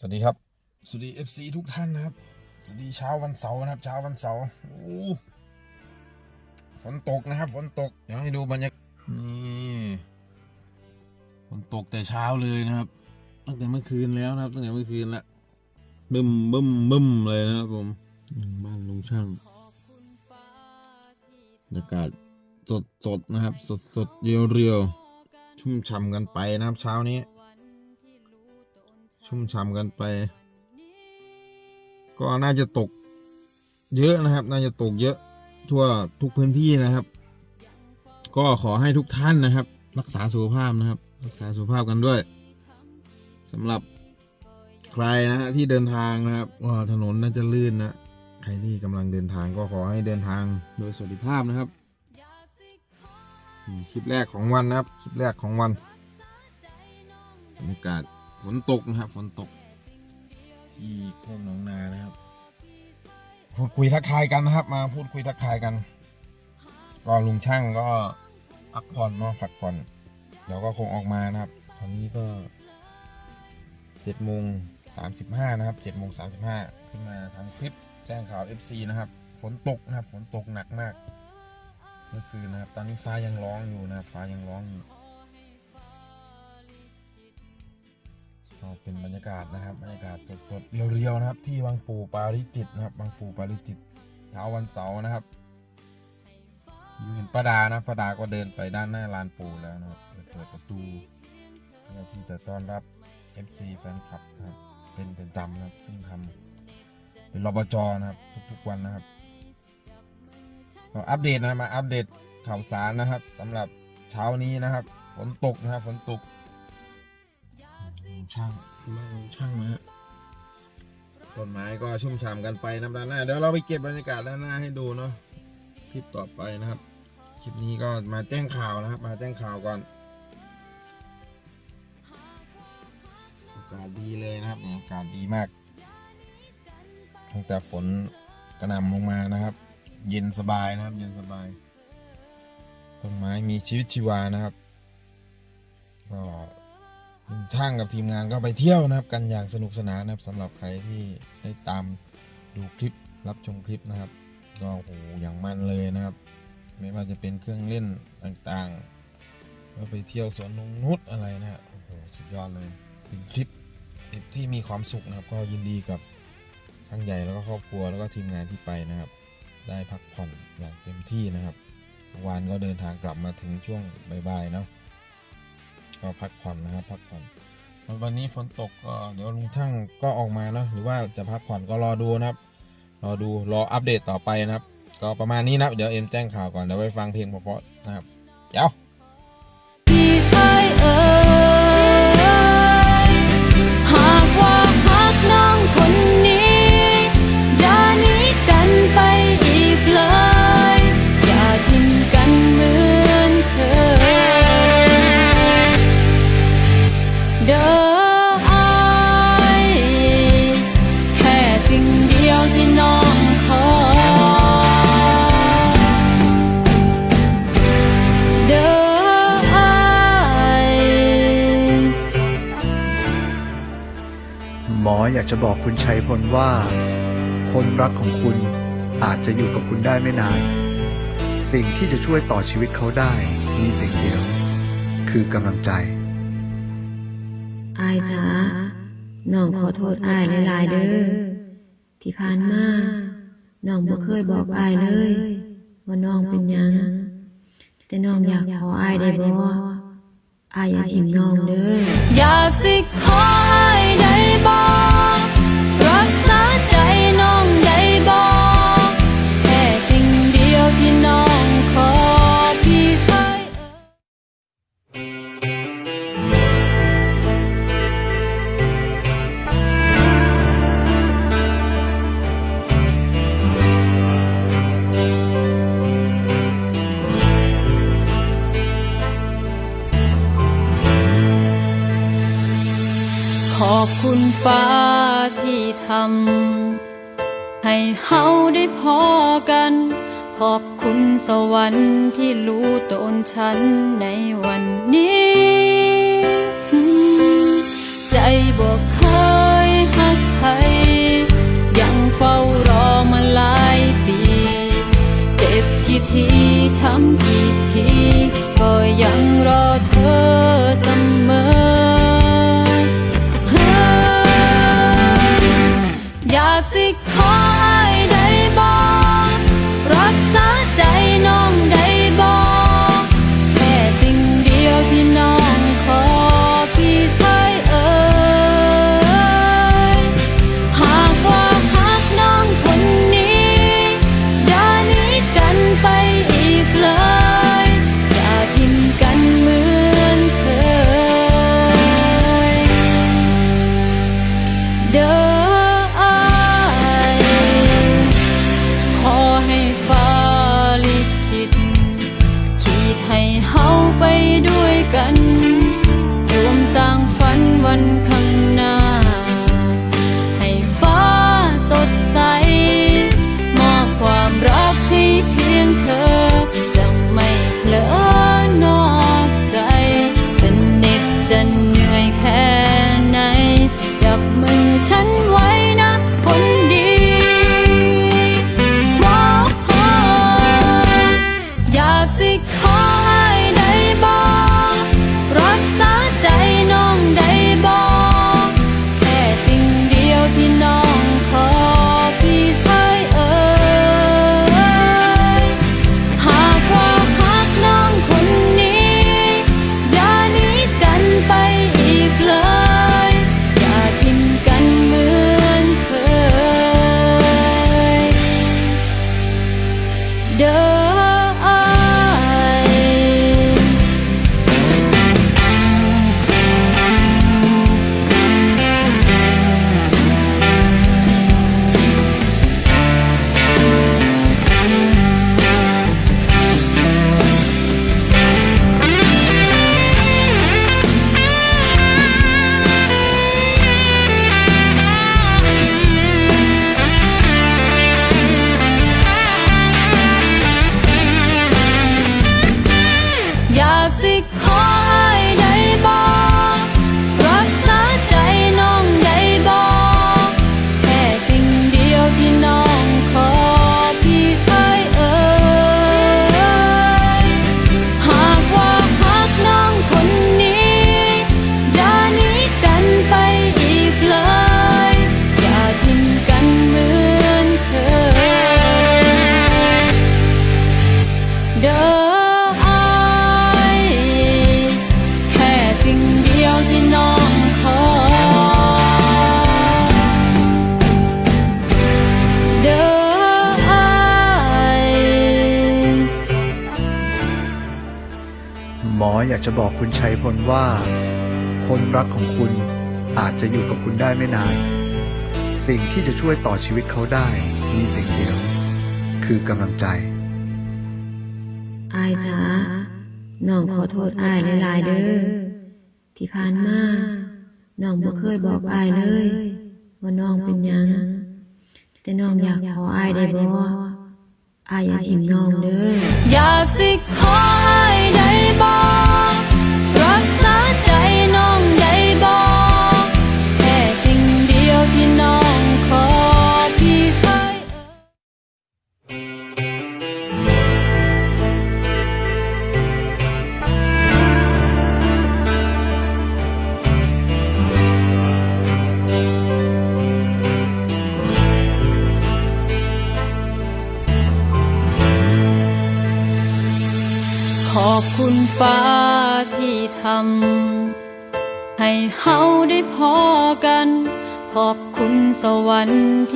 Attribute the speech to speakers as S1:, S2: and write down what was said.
S1: สวัสดีครับ สวัสดี FC ทุกท่านนะครับ สวัสดีเช้าวันเสาร์นะครับ เช้าวันเสาร์โอ้ฝนตกนะครับ ฝนตก เดี๋ยวให้ดูบรรยากาศนี่ฝนตกแต่เช้าเลยนะครับ ตั้งแต่เมื่อคืนแล้วนะครับ ตั้งแต่เมื่อคืนละบึ้มบึ้มบึ้มเลยนะครับผมบ้านลุงช่างบรรยากาศสดสดนะครับ สดสดเรียวเรียวชุ่มฉ่ำกันไปนะครับเช้านี้ ชุ่มฉ่ำกันไป ก็น่าจะตกเยอะนะครับ น่าจะตกเยอะทั่วทุกพื้นที่นะครับ ก็ขอให้ทุกท่านนะครับ รักษาสุขภาพนะครับ รักษาสุขภาพกันด้วยสำหรับใครนะฮะที่เดินทางนะครับถนนน่าจะลื่นนะใครที่กำลังเดินทางก็ขอให้เดินทางโดยสวัสดิภาพนะครับคลิปแรกของวันนะครับ คลิปแรกของวันบรรยากาศ ฝนตกนะครับ ฝนตก ที่โค้งหนองนานะครับ พูดคุยทักทายกันนะครับ มาพูดคุยทักทายกัน ก็ลุงช่างก็พักผ่อนเนาะพักผ่อน เดี๋ยวก็คงออกมานะครับ ตอนนี้ก็เจ็ดโมงสามสิบห้านะครับเจ็ดโมงสามสิบห้าขึ้นมาทำคลิปแจ้งข่าว FC นะครับ ฝนตกนะครับ ฝนตกหนักมากเมื่อคืนนะครับ ตอนนี้ฟ้ายังร้องอยู่นะครับฟ้ายังร้องอยู่ ก็เป็นบรรยากาศนะครับบรรยากาศสดๆเรียวๆนะครับ ที่วังปู่ปาริจิตนะครับวังปู่ปาริจิตเช้าวันเสาร์นะครับอยู่เห็นป้าดานะป้าดาก็เดินไปด้านหน้าลานปู่แล้วนะครับเปิดประตูเพื่อที่จะต้อนรับ FC แฟนคลับนะครับเป็นประจำนะครับซึ่งทำเป็นรบจนะครับทุกๆวันนะครับก็อัปเดตนะมาอัปเดตข่าวสารนะครับสำหรับเช้านี้นะครับฝนตกนะครับฝนตก ช่างแม่ช่างนะฮะต้นไม้ก็ชุ่มฉ่ำกันไปนะด้านหน้าเดี๋ยวเราไปเก็บบรรยากาศด้านหน้าให้ดูเนาะคลิปต่อไปนะครับคลิปนี้ก็มาแจ้งข่าวนะครับ มาแจ้งข่าวก่อนอากาศดีเลยนะครับเนี่ยอากาศดีมากตั้งแต่ฝนกระหน่ำลงมานะครับ เย็นสบายนะครับ เย็นสบายต้นไม้มีชีวิตชีวานะครับก็ลุง ช่างกับทีมงานก็ไปเที่ยวนะครับกันอย่างสนุกสนานนะครับสำหรับใครที่ได้ตามดูคลิปรับชมคลิปนะครับ ก็โหอย่างมันเลยนะครับ ไม่ว่าจะเป็นเครื่องเล่นต่างๆว่าไปเที่ยวสวนนงนุษอะไรนะฮะโอ้โหสุดยอดเลยเป็นคลิปที่มีความสุขนะครับก็ยินดีกับทั้งใหญ่แล้วก็ครอบครัวแล้วก็ทีมงานที่ไปนะครับ ได้พักผ่อนอย่างเต็มที่นะครับวานก็เดินทางกลับมาถึงช่วงบ่ายๆเนาะ ก็พักผ่อนนะครับพักผ่อนวันนี้ฝนตกก็เดี๋ยวลุงช่างก็ออกมาเนาะหรือว่าจะพักผ่อนก็รอดูนะครับรอดูรออัปเดตต่อไปนะครับ ก็ประมาณนี้นะเดี๋ยวเอ็มแจ้งข่าวก่อนเดี๋ยวไปฟังเพลงเพราะๆนะครับเดี๋ยว
S2: ออยาก
S3: จะบอกคุณชัยพลว่า คนรักของคุณอาจจะอยู่กับคุณได้ไม่นาน สิ่งที่จะช่วยต่อชีวิตเขาได้มีสิ่งเดียว คือกำลังใจ
S4: อายจ๋าน้องขอโทษอายหลายๆเด้อที่ผ่านมาน้องบ่เคยบอกอายเลย ว่าน้องเป็นหยังแต่น้องอยากขออายได้บ่อายอย่าทิ้งน้องเด้อ
S2: อยากสิขอ คุณฟ้าที่ทำให้เฮาได้พอกัน ขอบคุณสวรรค์ที่รู้ตนฉันในวันนี้ ใจบอกเคยหักใครยังเฝ้ารอมาหลายปี เจ็บกี่ทีช้ำกี่ทีก็ยังรอ because ออยา
S3: กจะบอกคุณชัยพลว่า คนรักของคุณอาจจะอยู่กับคุณได้ไม่นาน สิ่งที่จะช่วยต่อชีวิตเขาได้มีสิ่งเดียว คือกำลังใจ
S4: อายจ้าน้องขอโทษอายหลายๆเด้อที่ผ่านมาน้องบ่เคยบอกอายเลย ว่าน้องเป็นยังแต่น้องอยากขออายได้บ่อายอยากเห็นน้องเด้อ
S2: อยากสิขออายได้บ่ ฟ้าที่ทำให้เฮาได้พอกัน ขอบคุณสวรรค์